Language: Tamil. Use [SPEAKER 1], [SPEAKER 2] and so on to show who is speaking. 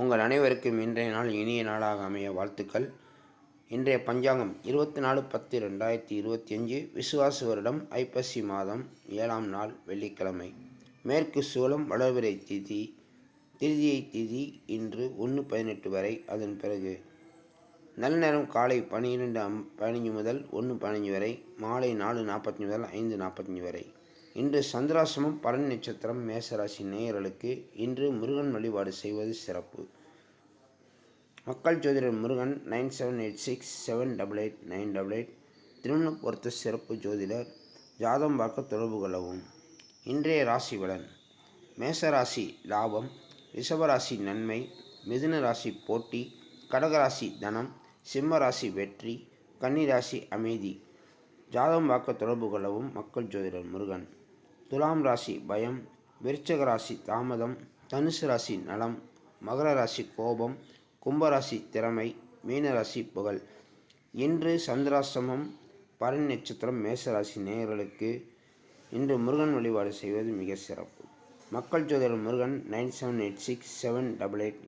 [SPEAKER 1] உங்கள் அனைவருக்கும் இன்றைய நாள் இனிய நாளாக அமைய வாழ்த்துக்கள். இன்றைய பஞ்சாங்கம் இருபத்தி நாலு பத்து ரெண்டாயிரத்தி இருபத்தி அஞ்சு விசுவாச வருடம் ஐப்பசி மாதம் ஏழாம் நாள் வெள்ளிக்கிழமை. மேற்கு சூலம் வளர்பிறை திதி திருதியை திதி இன்று ஒன்று பதினெட்டு வரை அதன் பிறகு. நல்ல நேரம் காலை பன்னிரெண்டு பதினஞ்சு முதல் ஒன்று பதினஞ்சு வரை மாலை நாலு நாற்பத்தஞ்சு முதல் ஐந்து நாற்பத்தஞ்சு வரை. இன்று சந்திராசிரமம் பலன் நட்சத்திரம் மேசராசி நேயர்களுக்கு இன்று முருகன் வழிபாடு செய்வது சிறப்பு. மக்கள் ஜோதிடர் Murugan nine seven eight six seven double eight nine double eight. திருமண பொறுத்த சிறப்பு ஜோதிடர் ஜாதம் பார்க்க தொடர்பு கொள்ளவும். இன்றைய ராசி பலன் மேசராசி லாபம் ரிஷபராசி நன்மை மிதுன ராசி போட்டி கடகராசி தனம் சிம்ம ராசி வெற்றி கன்னிராசி அமைதி. ஜாதகம் பார்க்க தொடர்பு கொள்ளவும் மக்கள் ஜோதிடர் முருகன். துலாம் ராசி பயம் விருச்சக ராசி தாமதம் தனுசு ராசி நலம் மகர ராசி கோபம் கும்பராசி திறமை மீனராசி புகழ். இன்று சந்திராசிரமம் பரணி நட்சத்திரம் மேசராசி நேயர்களுக்கு இன்று முருகன் வழிபாடு செய்வது மிக சிறப்பு. மக்கள் ஜோதிடர் Murugan nine seven eight six seven double eight